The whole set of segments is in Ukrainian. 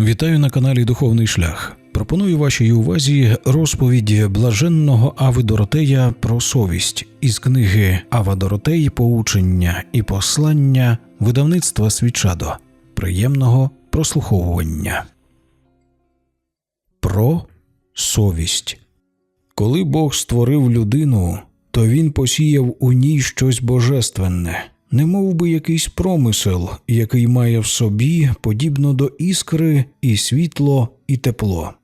Вітаю на каналі Духовний Шлях. Пропоную вашій увазі розповідь блаженного Ави Доротея про совість із книги Ава Доротей Поучення і послання видавництва Свічадо. Приємного прослуховування. Про совість. Коли Бог створив людину, то він посіяв у ній щось божественне, немов би якийсь промисел, який має в собі подібно до іскри і світло, і тепло.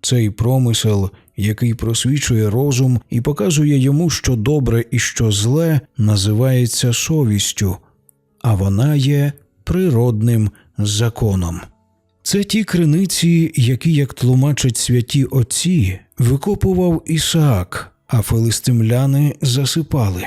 Цей промисел, який просвічує розум і показує йому, що добре і що зле, називається совістю, а вона є природним законом. Це ті криниці, які, як тлумачать святі отці, викопував Ісаак, а филистимляни засипали.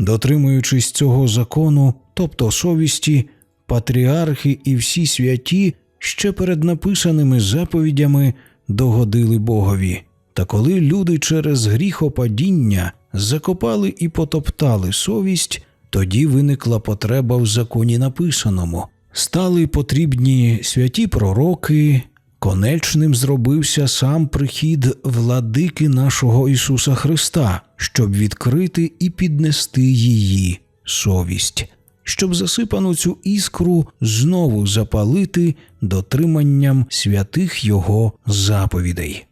Дотримуючись цього закону, тобто совісті, патріархи і всі святі ще перед написаними заповідями догодили Богові. Та коли люди через гріхопадіння закопали і потоптали совість, тоді виникла потреба в законі написаному. Стали потрібні святі пророки, конечним зробився сам прихід владики нашого Ісуса Христа, щоб відкрити і піднести її совість, щоб засипану цю іскру знову запалити дотриманням святих Його заповідей.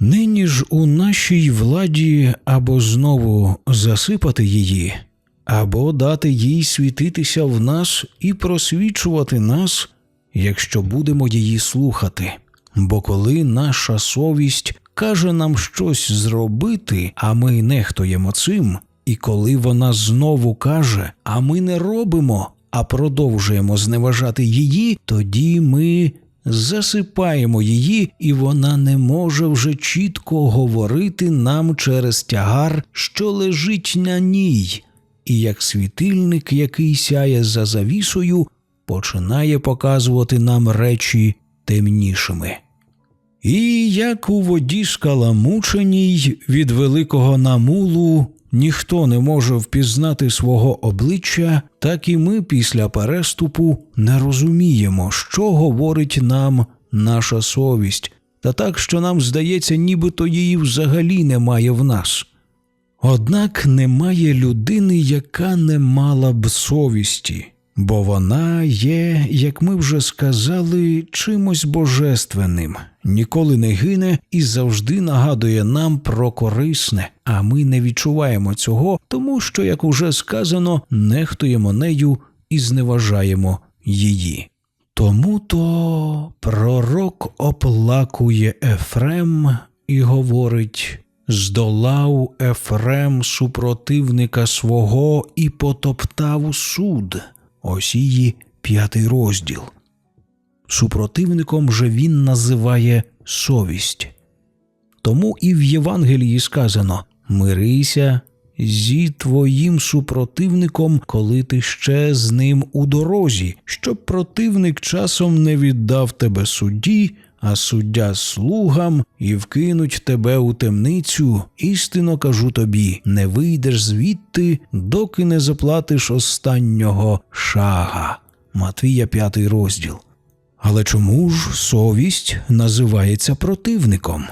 Нині ж у нашій владі або знову засипати її, або дати їй світитися в нас і просвічувати нас, якщо будемо її слухати. Бо коли наша совість каже нам щось зробити, а ми нехтуємо цим, і коли вона знову каже, а ми не робимо, а продовжуємо зневажати її, тоді ми засипаємо її, і вона не може вже чітко говорити нам через тягар, що лежить на ній, і як світильник, який сяє за завісою, починає показувати нам речі темнішими. І як у воді скаламученій від великого намулу ніхто не може впізнати свого обличчя, так і ми після переступу не розуміємо, що говорить нам наша совість, та так, що нам здається, нібито її взагалі немає в нас. Однак немає людини, яка не мала б совісті, бо вона є, як ми вже сказали, чимось божественним, ніколи не гине і завжди нагадує нам про корисне, а ми не відчуваємо цього, тому що, як уже сказано, нехтуємо нею і зневажаємо її. Тому то пророк оплакує Ефрем і говорить здолав Ефрем супротивника свого і потоптав суд. Осії п'ятий розділ. Супротивником же він називає совість. Тому і в Євангелії сказано Мирися зі твоїм супротивником, коли ти ще з ним у дорозі, щоб противник часом не віддав тебе судді, а суддя слугам і вкинуть тебе у темницю. Істинно кажу тобі, не вийдеш звідти, доки не заплатиш останнього шага. Матвія п'ятий розділ. Але чому ж совість називається противником?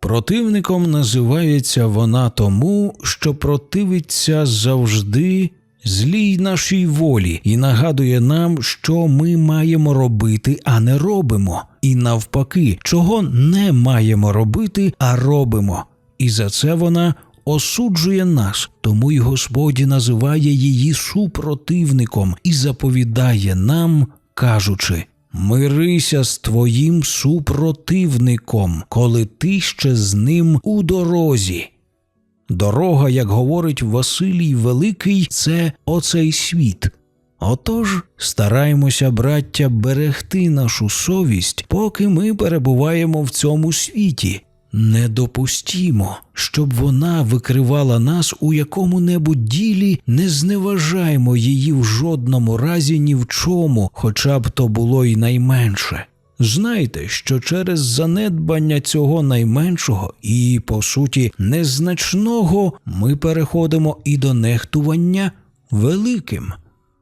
Противником називається вона тому, що противиться завжди злій нашій волі і нагадує нам, що ми маємо робити, а не робимо, і навпаки, чого не маємо робити, а робимо. І за це вона осуджує нас, тому й Господь називає її супротивником і заповідає нам, кажучи. Мирися з твоїм супротивником, коли ти ще з ним у дорозі. Дорога, як говорить Василій Великий, це оцей світ. Отож, стараємося, браття, берегти нашу совість, поки ми перебуваємо в цьому світі. Не допустімо, щоб вона викривала нас у якому-небудь ділі, не зневажаймо її в жодному разі ні в чому, хоча б то було й найменше. Знайте, що через занедбання цього найменшого і, по суті, незначного ми переходимо і до нехтування великим.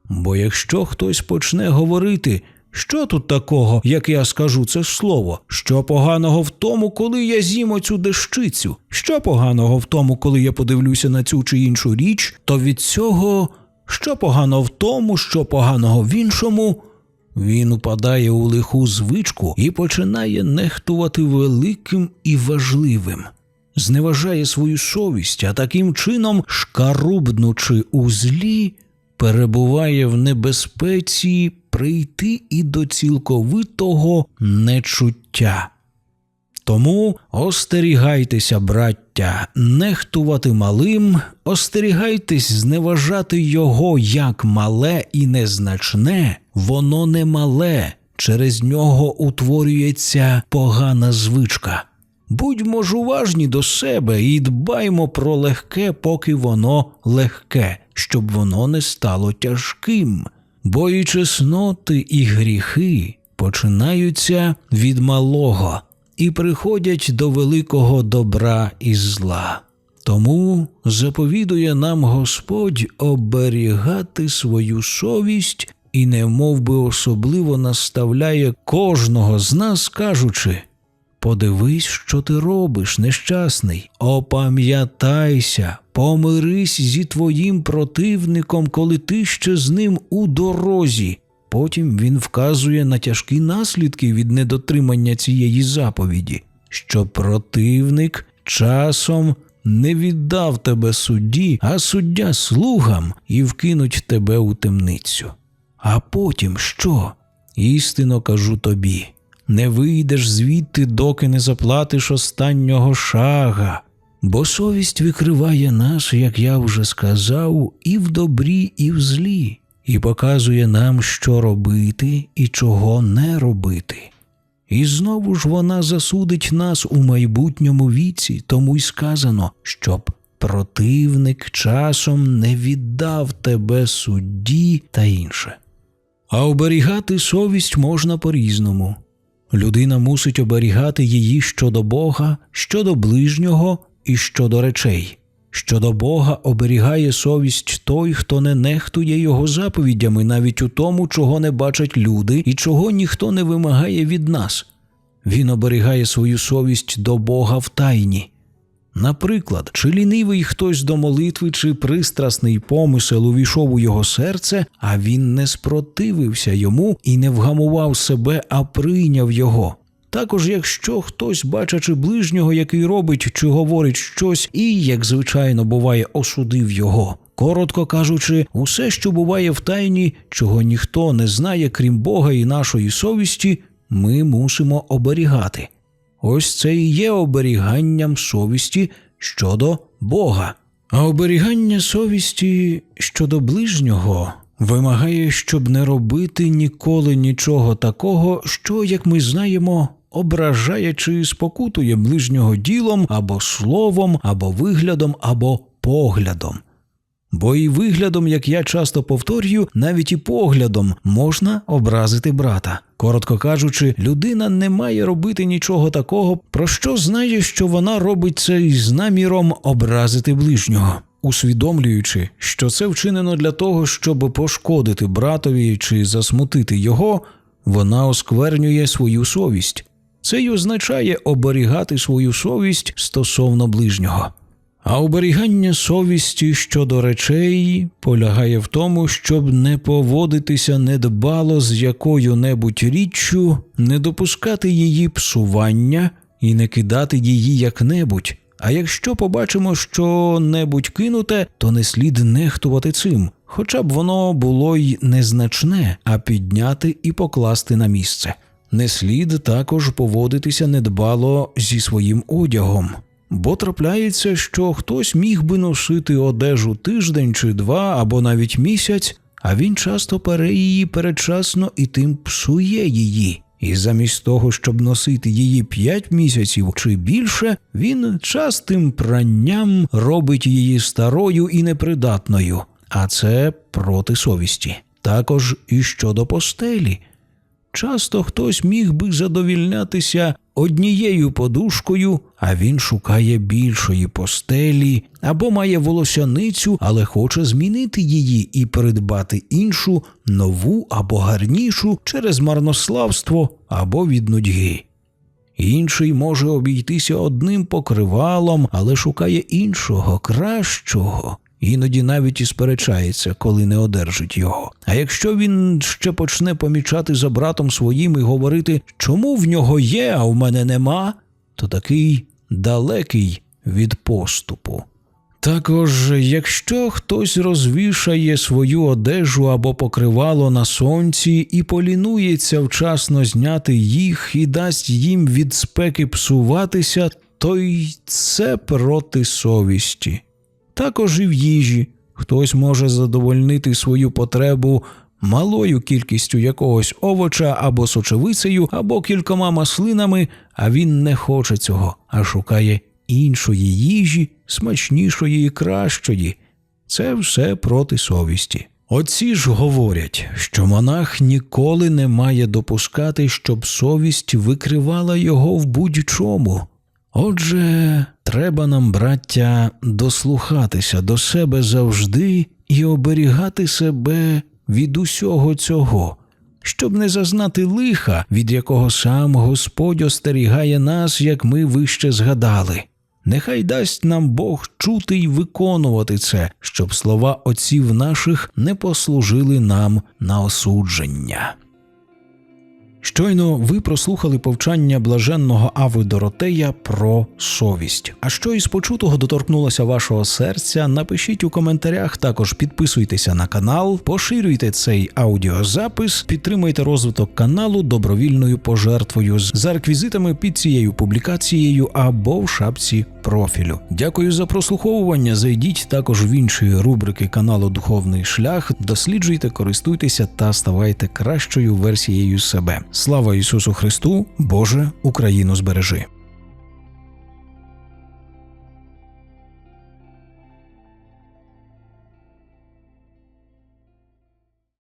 Бо якщо хтось почне говорити, Що тут такого, як я скажу це слово? Що поганого в тому, коли я з'їм оцю дещицю? Що поганого в тому, коли я подивлюся на цю чи іншу річ, то від цього що погано в тому, що поганого в іншому? Він упадає у лиху звичку і починає нехтувати великим і важливим, зневажає свою совість, а таким чином, шкарубнучи у злі, перебуває в небезпеці прийти і до цілковитого нечуття. Тому остерігайтеся, браття, нехтувати малим, остерігайтесь зневажати його як мале і незначне, воно не мале, через нього утворюється погана звичка. Будьмо ж уважні до себе і дбаймо про легке, поки воно легке, щоб воно не стало тяжким. Бо і чесноти, і гріхи починаються від малого і приходять до великого добра і зла. Тому заповідує нам Господь оберігати свою совість і не би особливо наставляє кожного з нас, кажучи Подивись, що ти робиш, нещасний, опам'ятайся, помирись зі твоїм противником, коли ти ще з ним у дорозі. Потім він вказує на тяжкі наслідки від недотримання цієї заповіді, що противник часом не віддав тебе судді, а суддя слугам і вкинуть тебе у темницю. А потім що? Істинно кажу тобі не вийдеш звідти, доки не заплатиш останнього шага. Бо совість викриває нас, як я вже сказав, і в добрі, і в злі, і показує нам, що робити і чого не робити. І знову ж вона засудить нас у майбутньому віці, тому й сказано, щоб противник часом не віддав тебе судді та інше. А оберігати совість можна по різному. Людина мусить оберігати її щодо Бога, щодо ближнього і щодо речей. Щодо Бога оберігає совість той, хто не нехтує його заповідями, навіть у тому, чого не бачать люди і чого ніхто не вимагає від нас. Він оберігає свою совість до Бога в тайні. Наприклад, чи лінивий хтось до молитви, чи пристрасний помисел увійшов у його серце, а він не спротивився йому і не вгамував себе, а прийняв його. Також, якщо хтось, бачачи ближнього, який робить чи говорить щось, і, як звичайно буває, осудив його. Коротко кажучи, усе, що буває в тайні, чого ніхто не знає, крім Бога і нашої совісті, ми мусимо оберігати. Ось це і є оберіганням совісті щодо Бога. А оберігання совісті щодо ближнього вимагає, щоб не робити ніколи нічого такого, що, як ми знаємо, ображає чи спокутує ближнього ділом або словом, або виглядом, або поглядом. Бо і виглядом, як я часто повторюю, навіть і поглядом можна образити брата. Коротко кажучи, людина не має робити нічого такого, про що знає, що вона робить це із наміром образити ближнього. Усвідомлюючи, що це вчинено для того, щоб пошкодити братові чи засмутити його, вона осквернює свою совість. Це й означає оберігати свою совість стосовно ближнього. А оберігання совісті щодо речей полягає в тому, щоб не поводитися недбало з якою небудь річчю, не допускати її псування і не кидати її як-небудь. А якщо побачимо що небудь кинуте, то не слід нехтувати цим, хоча б воно було й незначне, а підняти і покласти на місце. Не слід також поводитися недбало зі своїм одягом. Бо трапляється, що хтось міг би носити одежу тиждень чи два або навіть місяць, а він часто пере її передчасно і тим псує її. І замість того, щоб носити її п'ять місяців чи більше, він частим пранням робить її старою і непридатною, а це проти совісті. Також і щодо постелі. Часто хтось міг би задовільнятися однією подушкою, а він шукає більшої постелі, або має волосяницю, але хоче змінити її і придбати іншу, нову або гарнішу через марнославство або від нудьги. Інший може обійтися одним покривалом, але шукає іншого, кращого. Іноді навіть і сперечається, коли не одержить його. А якщо він ще почне помічати за братом своїм і говорити, чому в нього є, а в мене нема, то такий далекий від поступу. Також, якщо хтось розвішає свою одежу або покривало на сонці і полінується вчасно зняти їх і дасть їм від спеки псуватися, то й це проти совісті. Також і в їжі хтось може задовольнити свою потребу малою кількістю якогось овоча або сочевицею, або кількома маслинами, а він не хоче цього, а шукає іншої їжі, смачнішої і кращої. Це все проти совісті. Отці ж говорять, що монах ніколи не має допускати, щоб совість викривала його в будь-чому. Отже, треба нам, браття, дослухатися до себе завжди і оберігати себе від усього цього, щоб не зазнати лиха, від якого сам Господь остерігає нас, як ми вище згадали. Нехай дасть нам Бог чути й виконувати це, щоб слова отців наших не послужили нам на осудження. Щойно ви прослухали повчання блаженного Ави Доротея про совість. А що із почутого доторкнулося вашого серця? Напишіть у коментарях. Також підписуйтеся на канал, поширюйте цей аудіозапис, підтримуйте розвиток каналу добровільною пожертвою за реквізитами під цією публікацією або в шапці профілю. Дякую за прослуховування. Зайдіть також в інші рубрики каналу Духовний шлях. Досліджуйте, користуйтеся та ставайте кращою версією себе. Слава Ісусу Христу! Боже, Україну збережи!